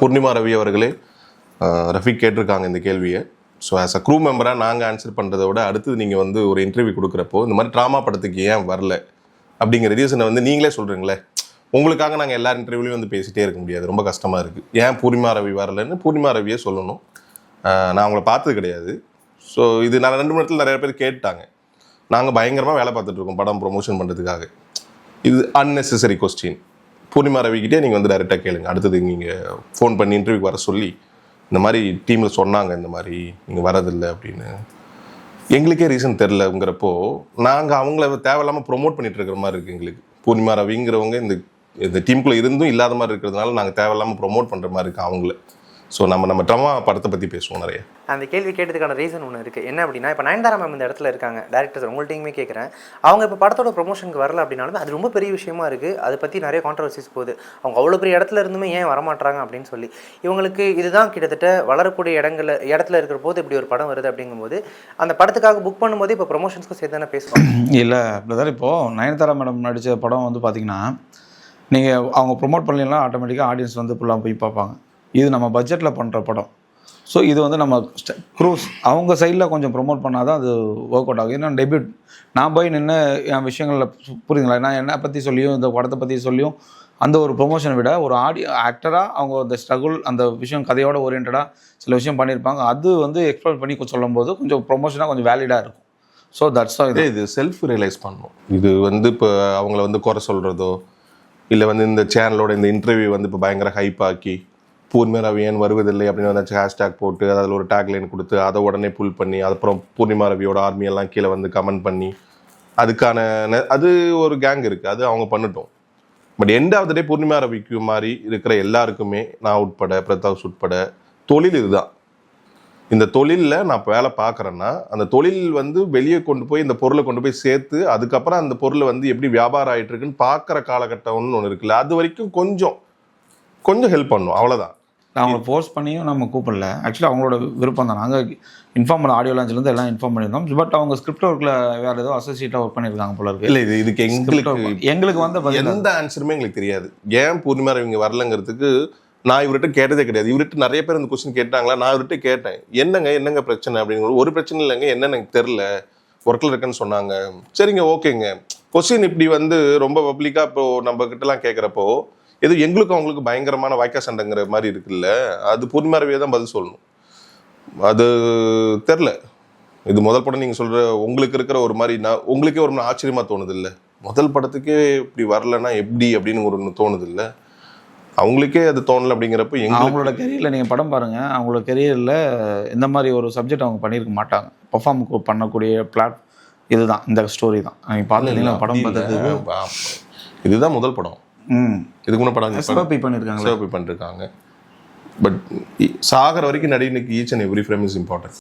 பூர்ணிமா ரவி அவர்களே ரஃபிக் கேட்டிருக்காங்க இந்த கேள்வியை. ஸோ ஆஸ் அ க்ரூ மெம்பராக நாங்கள் ஆன்சர் பண்ணுறத விட அடுத்தது நீங்கள் வந்து ஒரு இன்டர்வியூ கொடுக்குறப்போ இந்த மாதிரி ட்ராமா படத்துக்கு ஏன் வரல? அப்படிங்கிற ரீசனை வந்து நீங்களே சொல்கிறீங்களே உங்களுக்காக நாங்கள் எல்லா இன்டர்வியூலையும் வந்து பேசிகிட்டே இருக்க முடியாது. ரொம்ப கஷ்டமாக இருக்குது ஏன் பூர்ணிமா ரவி வரலன்னு பூர்ணிமா ரவியே சொல்லணும். நான் அவங்கள பார்த்தது கிடையாது. ஸோ இது நான் ரெண்டு மணி நேரத்தில் நிறைய பேர் கேட்டாங்க. நாங்கள் பயங்கரமாக வேலை பார்த்துட்ருக்கோம் படம் ப்ரொமோஷன் பண்ணுறதுக்காக இது அன்நெசசரி கொஸ்டின் பூர்ணிமா ரவிக்கிட்டே நீங்கள் வந்து டைரெக்டாக கேளுங்க. அடுத்தது நீங்கள் ஃபோன் பண்ணி இன்டர்வியூக்கு வர சொல்லி இந்த மாதிரி டீமில் சொன்னாங்க இந்த மாதிரி நீங்கள் வரதில்லை அப்படின்னு. எங்களுக்கே ரீசன் தெரிலங்கிறப்போ நாங்கள் அவங்கள தேவையில்லாமல் ப்ரோமோட் பண்ணிட்டு இருக்கிற மாதிரி இருக்குது எங்களுக்கு. பூர்ணிமா ரவிங்கிறவங்க இந்த இந்த டீமுக்குள்ளே இருந்தும் இல்லாத மாதிரி இருக்கிறதுனால நாங்கள் தேவையில்லாமல் ப்ரொமோட் பண்ணுற மாதிரி இருக்குது அவங்கள. ஸோ நம்ம நம்ம ட்ரமா படத்தை பற்றி பேசுவோம் நிறைய. அந்த கேள்வி கேட்டதுக்கான ரீசன் ஒன்று இருக்குது என்ன அப்படின்னா இப்போ நயன்தாரா மேம் இந்த இடத்துல இருக்காங்க. டேரக்டர்ஸ் உங்கள்கிட்டயுமே கேட்குறேன் அவங்க இப்போ படத்தோட ப்ரொமோஷனுக்கு வரல அப்படின்னாலுமே அது ரொம்ப பெரிய விஷயமா இருக்குது அதை பற்றி நிறைய கான்ட்ரவர்சிஸ் போகுது. அவங்க அவ்வளோ பெரிய இடத்துல இருந்துமே ஏன் வரமாட்டாங்க அப்படின்னு சொல்லி. இவங்களுக்கு இதுதான் கிட்டத்தட்ட வளரக்கூடிய இடங்கள்ல இடத்துல இருக்கிற போது இப்படி ஒரு படம் வருது அப்படிங்கும்போது அந்த படத்துக்காக புக் பண்ணும்போது இப்போ ப்ரொமோஷன்ஸ்க்கும் சேர்த்து தானே பேசுவாங்க? இல்லை பிரதர் இப்போது நயன்தாரா மேடம் நடித்த படம் வந்து பார்த்தீங்கன்னா நீங்கள் அவங்க ப்ரொமோட் பண்ணலாம் ஆட்டோமேட்டிக்காக ஆடியன்ஸ் வந்து ஃபுல்லாக போய் பார்ப்பாங்க. இது நம்ம பட்ஜெட்டில் பண்ணுற படம். ஸோ இது வந்து நம்ம க்ரூஸ் அவங்க சைடில் கொஞ்சம் ப்ரொமோட் பண்ணால் தான் அது ஒர்க் அவுட் ஆகும். ஏன்னா டெபியூட் நான் போய் நின்று என் விஷயங்களில் புரியுதுங்களா? நான் என்னை பற்றி சொல்லியும் இந்த படத்தை பற்றி சொல்லியும் அந்த ஒரு ப்ரொமோஷனை விட ஒரு ஆடியோ ஆக்டராக அவங்க அந்த ஸ்ட்ரகுள் அந்த விஷயம் கதையோட ஓரியன்டாக சில விஷயம் பண்ணியிருப்பாங்க அது வந்து எக்ஸ்ப்ளோர் பண்ணி சொல்லும்போது கொஞ்சம் ப்ரொமோஷனாக கொஞ்சம் வேலிடாக இருக்கும். ஸோ தட்ஸ் ஆல் இதே இது செல்ஃப் ரியலைஸ் பண்ணணும் இது வந்து இப்போ அவங்கள வந்து குறை சொல்கிறதோ இல்லை வந்து இந்த சேனலோட இந்த இன்டர்வியூ வந்து இப்போ பயங்கர ஹைப் ஆக்கி பூர்ணிமா ரவி ஏன் வருவதில்லை அப்படின்னு வந்து ஹேஷ்டேக் போட்டு அதில் ஒரு டேக் லைன் கொடுத்து அதை உடனே புல் பண்ணி அப்புறம் பூர்ணிமா ரவியோட ஆர்மியெல்லாம் கீழே வந்து கமெண்ட் பண்ணி அதுக்கான அது ஒரு கேங் இருக்குது அது அவங்க பண்ணட்டும். But end of the day Poornima ரவிக்கு மாதிரி இருக்கிற எல்லாருக்குமே நான் உட்பட பிரதாஷ் உட்பட தொழில் இதுதான். இந்த தொழிலில் நான் இப்போ வேலை பார்க்குறேன்னா அந்த தொழில் வந்து வெளியே கொண்டு போய் இந்த பொருளை கொண்டு போய் சேர்த்து அதுக்கப்புறம் அந்த பொருளை வந்து எப்படி வியாபாரம் ஆகிட்டு இருக்குன்னு பார்க்குற காலகட்டம்னு ஒன்று இருக்குல்ல அது வரைக்கும் கொஞ்சம் கொஞ்சம் ஹெல்ப் பண்ணும். அவ்வளோதான் அவங்கள ஃபோர்ஸ் பண்ணியும் நம்ம கூப்பிடல. ஆக்சுவலி அவங்களோட விருப்பம் தான். நாங்கள் இன்ஃபார்ம் பண்ண ஆடியோ லான்ச்லேருந்து எல்லாம் இன்ஃபார்ம் பண்ணியிருந்தோம். பட் அவங்க ஸ்கிரிப்ட் ஒர்க்கில் வேறு ஏதோ அசோசியேட்டாக ஒர்க் பண்ணியிருக்காங்க போல இருக்கு. இல்லை இது இதுக்கு. எங்களுக்கு எங்களுக்கு வந்த எந்த ஆன்சருமே எங்களுக்கு தெரியாது. ஏன் பூர்ணிமா இவங்க வரலங்கிறதுக்கு நான் இவர்கிட்ட கேட்டதே கிடையாது. இவர்கிட்ட நிறைய பேர் இந்த கொஸ்டின் கேட்டாங்களா? நான் இவர்கிட்ட கேட்டேன். என்னங்க என்னங்க பிரச்சனை அப்படிங்கிற ஒரு பிரச்சனை இல்லைங்க. என்னன்னு எனக்கு தெரில ஒர்க்கில் இருக்குன்னு சொன்னாங்க. சரிங்க ஓகேங்க. கொஸ்டின் இப்படி வந்து ரொம்ப பப்ளிக்காக இப்போ நம்ம கிட்டலாம் கேட்குறப்போ எது எங்களுக்கும் அவங்களுக்கு பயங்கரமான வாய்க்கா சண்டைங்கிற மாதிரி இருக்குல்ல அது ரவியை தான் பதில் சொல்லணும். அது தெரில. இது முதல் படம் நீங்கள் சொல்கிற உங்களுக்கு இருக்கிற ஒரு மாதிரி நான் உங்களுக்கே ஒரு ஆச்சரியமாக தோணுது இல்லை முதல் படத்துக்கே இப்படி வரலன்னா எப்படி அப்படின்னு ஒரு ஒன்று தோணுது இல்லை அவங்களுக்கே அது தோணல அப்படிங்கிறப்ப எங்களுக்கு அவங்களோட கெரியரில் நீங்கள் படம் பாருங்கள் அவங்களோட கெரியரில் இந்த மாதிரி ஒரு சப்ஜெக்ட் அவங்க பண்ணியிருக்க மாட்டாங்க. பர்ஃபார்ம் பண்ணக்கூடிய பிளாட் இதுதான் இந்த ஸ்டோரி தான். நீங்கள் பார்த்தீங்களா படம் பார்த்தது. இதுதான் முதல் படம். இதுக்கு முன்ன படம் எஸ்எப்பி பண்ணியிருக்காங்க சேவ் பண்ணிருக்காங்க. பட் சாகர வரைக்கும் நடிகனுக்கு each and every frame is important